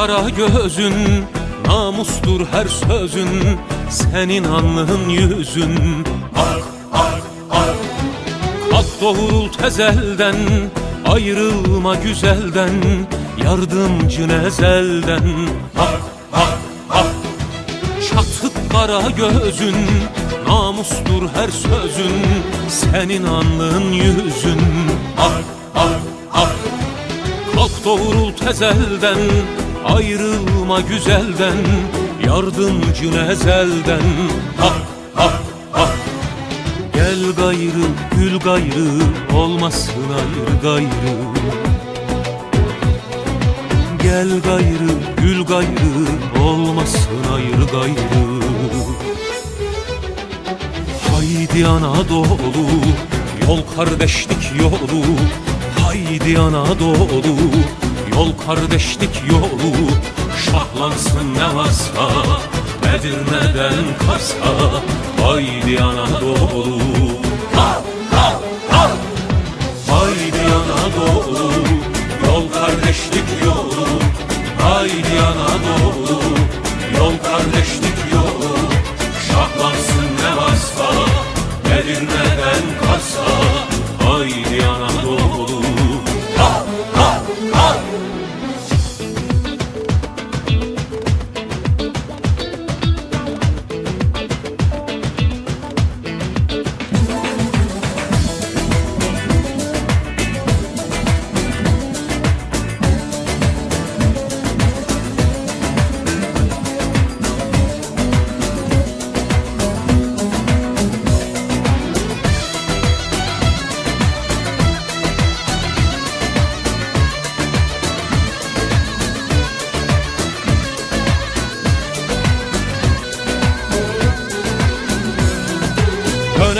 kara gözün Namustur her sözün Senin alnın yüzün. Ak ak ak. Kalk doğrul tezelden Ayrılma güzelden Yardımcın ezelden Hak hak hak Çatık kara gözün Namustur her sözün Senin alnın yüzün. Ak ak ak. Kalk doğrul tezelden Ayrılma güzelden Yardımcın ezelden. Hak hak hak Gel gayrı gül gayrı Olmasın ayrı gayrı. Gel gayrı gül gayrı Olmasın ayrı gayrı. Haydi Anadolu Yol kardeşlik yolu. Haydi Anadolu Yol kardeşlik yolu Şahlansın ne varsa Edirne'den Kars'a Haydi Anadolu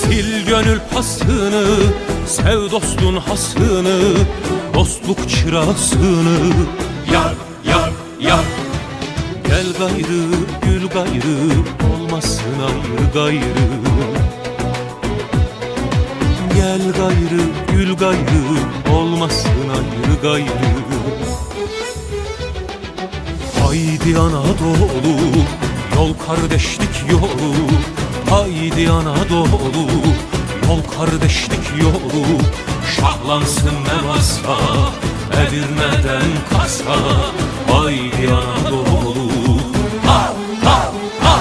Sil gönül pasını Sev dostun hasını Dostluk çırasını. Yak yak yak Gel gayrı gül gayrı Olmasın ayrı gayrı. Gel gayrı gül gayrı Olmasın ayrı gayrı. Haydi Anadolu Yol kardeşlik yolu Haydi Anadolu Yol kardeşlik yolu. Şahlansın ne varsa Edirne'den Kars'a Haydi Anadolu Ha ha ha.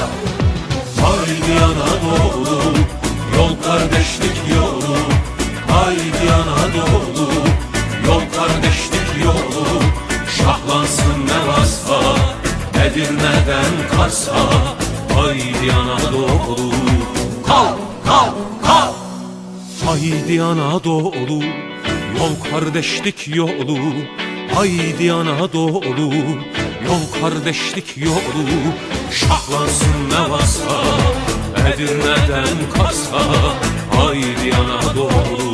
Haydi Anadolu Yol kardeşlik yolu. Haydi Anadolu Yol kardeşlik yolu. Şahlansın ne varsa Edirne'den Kars'a Haydi Anadolu Kalk kalk kalk Haydi Anadolu Yol kardeşlik yolu. Haydi Anadolu Yol kardeşlik yolu. Şahlansın ne varsa Edirne'den Kars'a. Haydi Anadolu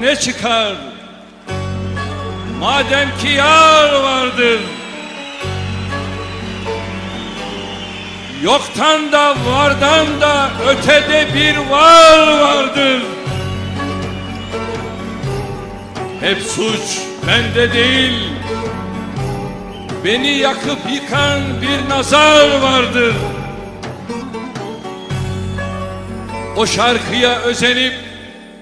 ne çıkar? Madem ki yar vardır. Yoktan da vardan da ötede bir var vardır. Hep suç bende değil. Beni yakıp yıkan bir nazar vardır. O şarkıya özenip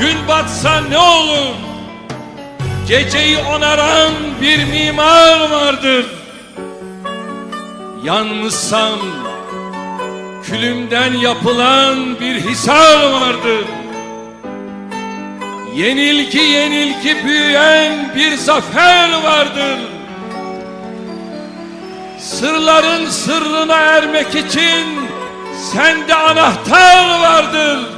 Gün batsa ne olur? Geceyi onaran bir mimar vardır. Yanmışsam külümden yapılan bir hisar vardır. Yenilgi yenilgi büyüyen bir zafer vardır. Sırların sırrına ermek için sende anahtar vardır.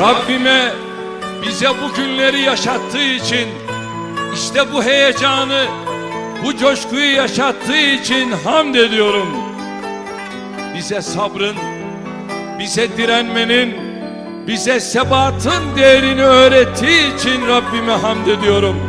Rabbime bize bu günleri yaşattığı için işte bu heyecanı, bu coşkuyu yaşattığı için hamd ediyorum. Bize sabrın, bize direnmenin, bize sebatın değerini öğrettiği için Rabbime hamd ediyorum.